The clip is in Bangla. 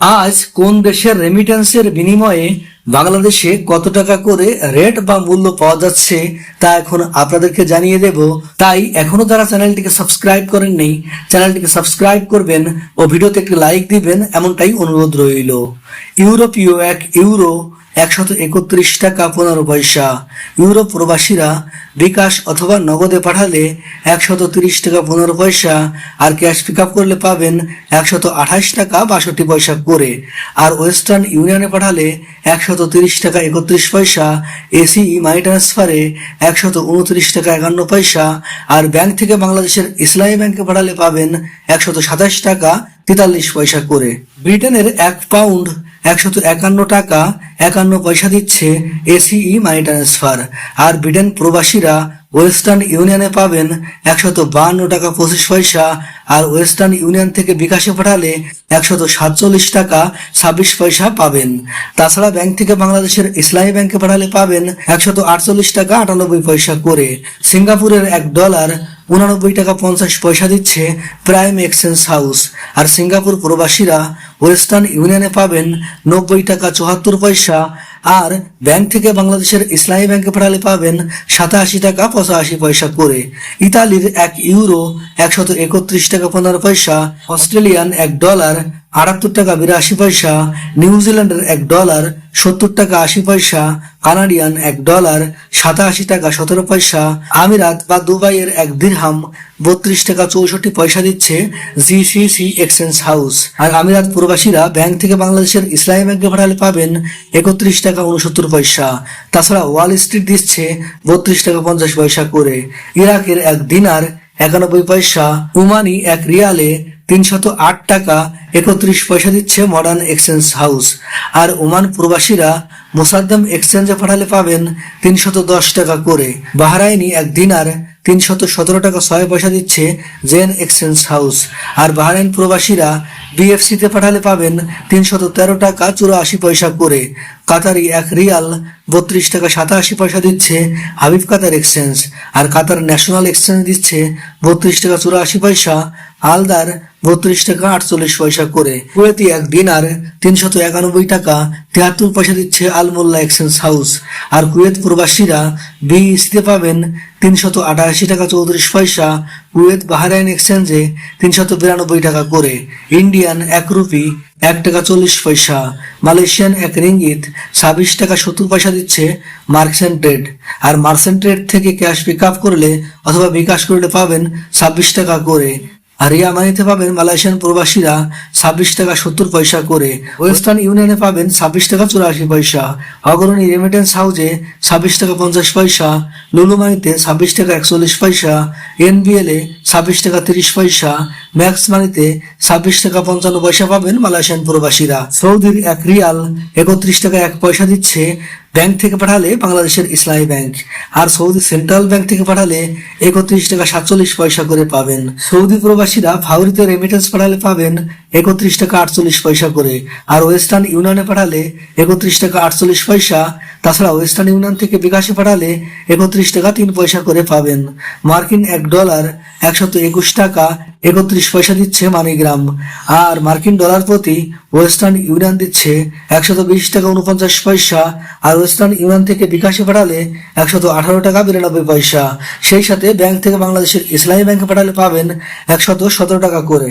আজ কোন দেশের রেমিটেন্সের বিনিময়ে বাংলাদেশে কত টাকা করে রেট বা মূল্য পাওয়া যাচ্ছে তা এখন আপনাদেরকে জানিয়ে দেব। তাই এখনও যারা চ্যানেলটিকে সাবস্ক্রাইব করেননি, চ্যানেলটিকে সাবস্ক্রাইব করবেন ও ভিডিওতে একটি লাইক দিবেন, এমনটাই অনুরোধ রইল। ইউরোপীয় এক ইউরো একশত একত্রিশ টাকা পনেরো পয়সা। ইউরোপ প্রবাসীরা বিকাশ অথবা নগদে পাঠালে একশত তিরিশ টাকা পনেরো পয়সা আর ক্যাশ পিক আপ করলে পাবেন একশত আঠাশ টাকা বাষট্টি পয়সা করে। আর ওয়েস্টার্ন ইউনিয়নে পাঠালে একশত তিরিশ টাকা একত্রিশ পয়সা, এসি মানি ট্রান্সফারে একশত উনত্রিশ টাকা একান্ন পয়সা, আর ব্যাংক থেকে বাংলাদেশের ইসলামী ব্যাংকে পাঠালে পাবেন একশত সাতাশ টাকা তেতাল্লিশ পয়সা করে। ব্রিটেনের এক পাউন্ড একশত একান্ন টাকা একান্ন পয়সা দিচ্ছে এসিই মানি ট্রান্সফার আর ব্রিটেন প্রবাসীরা ওয়েস্টার্ন ইউনিয়নে পাবেন একশত বাহান্ন টাকা পঁচিশ পয়সা। আর ওয়েস্টার্ন ইউনিয়ন থেকে বিকাশে পাঠালে একশত সাতচল্লিশ টাকা ছাব্বিশ পয়সা পাবেন। তাছাড়া ব্যাংক থেকে বাংলাদেশের ইসলামী ব্যাংকে পাঠালে পাবেন একশত আটচল্লিশ টাকা আটানব্বই পয়সা করে। সিঙ্গাপুরের এক ডলার উনানব্বই টাকা পঞ্চাশ পয়সা দিচ্ছে প্রাইম এক্সচেঞ্জ হাউস আর সিঙ্গাপুর প্রবাসীরা ওয়েস্টার্ন ইউনিয়নে পাবেন নব্বই টাকা চুয়াত্তর পয়সা আর ব্যাংক থেকে বাংলাদেশের ইসলামী ব্যাংকে পাঠালে পাবেন সাতাশি টাকা পঁচাশি পয়সা করে। ইতালির এক ইউরো একশত একত্রিশ টাকা পনেরো পয়সা, অস্ট্রেলিয়ান এক ডলার আটাত্তর টাকা বিরাশি পয়সা নিউজিল্যান্ডের এক ডলার সত্তর টাকা আশি পয়সা, কানাডিয়ান এক ডলার সাতাশি টাকা সতেরো পয়সা, আমিরাত বা দুবাইয়ের এক দিরহাম বত্রিশ টাকা চৌষট্টি পয়সা দিচ্ছে জিসিসি এক্সচেঞ্জ হাউস। আর আমিরাত প্রবাসীরা ব্যাংক থেকে বাংলাদেশের ইসলামী ব্যাংকে পাঠালে পাবেন একত্রিশ টাকা উনসত্তর পয়সা। তাছাড়া ওয়াল স্ট্রিট দিচ্ছে বত্রিশ টাকা পঞ্চাশ পয়সা করে। ইরাকের এক দিনার একানব্বই পয়সা, উমানি এক রিয়ালে তিনশত আট টাকা, একত্রিশ পয়সা দিচ্ছে মডার্ন এক্সচেঞ্জ হাউস আর ওমান প্রবাসীরা মোসাদ্দাম এক্সচেঞ্জে পাঠালে পাবেন তিনশত দশ টাকা করে। বাহারাইনি এক দিনার তিনশত সতেরো টাকা ছয় পয়সা দিচ্ছে জেন এক্সচেঞ্জ হাউস। আর বাহরাইন প্রবাসীরা বিএফসিতে পাঠালে পাবেন তিনশত তেরো টাকা চুরাশি পয়সা করে। কাতারি এক রিয়াল বত্রিশ টাকা সাতাশি পয়সা দিচ্ছে হাবিব কাতার এক্সচেঞ্জ। আর কাতার ন্যাশনাল এক্সচেঞ্জ দিচ্ছে বত্রিশ টাকা চুরাশি পয়সা আলদার বত্রিশ টাকা আটচল্লিশ পয়সা করে। কুয়েতি এক দিনার তিনশত একানব্বই টাকা তিয়াত্তর পয়সা দিচ্ছে আলমোল্লা এক্সচেঞ্জ হাউস। আর কুয়েত প্রবাসীরা বিইসিতে পাবেন তিনশত আটাশি টাকা চৌত্রিশ পয়সা, কুয়েত বাহারাইন এক্সচেঞ্জে তিনশত বিরানব্বই টাকা করে। ইন্ডিয়ান এক রুপি, এক টাকা চল্লিশ পয়সা। মালয়েশিয়ান এক রিঙ্গিত, ছাব্বিশ টাকা সত্তর পয়সা দিচ্ছে মার্কসেন্ট ট্রেড আর মার্সেন্ট ট্রেড থেকে ক্যাশ পিক আপ করলে অথবা বিকাশ করলে পাবেন ছাব্বিশ টাকা করে। আর ইয়ামানিতে পাবেন মালয়েশিয়ান প্রবাসীরা ছাব্বিশ টাকা সত্তর পয়সা করে। ওয়েস্টার্ন ইউনিয়নে পাবেন ছাব্বিশ টাকা চুরাশি পয়সা। অগ্রণী রেমিটেন্স হাউজে ছাব্বিশ টাকা পঞ্চাশ পয়সা। লুলুমানিতে ছাব্বিশ টাকা একচল্লিশ পয়সা। এনবিএল এ ছাব্বিশ টাকা তিরিশ পয়সা। ম্যাক্স মানিতে ছাব্বিশ টাকা পঞ্চান্ন পয়সা পাবেন মালয়েশিয়ান প্রবাসীরা। সৌদির এক রিয়াল একত্রিশ টাকা এক পয়সা দিচ্ছে ব্যাংক থেকে পাঠালে বাংলাদেশের ইসলামী ব্যাংক, আর সৌদি সেন্ট্রাল ব্যাংক থেকে পাঠালে একত্রিশ টাকা সাতচল্লিশ পয়সা করে পাবেন। সৌদি প্রবাসীরা ফাউরিতে রেমিটেন্স পাঠালে পাবেন একত্রিশ টাকা আটচল্লিশ পয়সা করে, আর ওয়েস্টার্ন ইউনিয়নে পাঠালে একত্রিশ টাকা আটচল্লিশ পয়সা। তাছাড়া ওয়েস্টার্ন ইউনিয়ন থেকে বিকাশে পাঠালে একত্রিশ টাকা তিন পয়সা করে পাবেন। মার্কিন এক ডলার একশত একুশ টাকা একত্রিশ পয়সা দিচ্ছে মানিগ্রাম, আর মার্কিন ডলার প্রতি ওয়েস্টার্ন ইউনিয়ন দিচ্ছে একশত বিশ টাকা উনপঞ্চাশ পয়সা, আর ওয়েস্টার্ন ইউনিয়ন থেকে বিকাশে পাঠালে একশত আঠারো টাকা বিরানব্বই পয়সা। সেই সাথে ব্যাংক থেকে বাংলাদেশের ইসলামী ব্যাংকে পাঠালে পাবেন একশত সতেরো টাকা করে।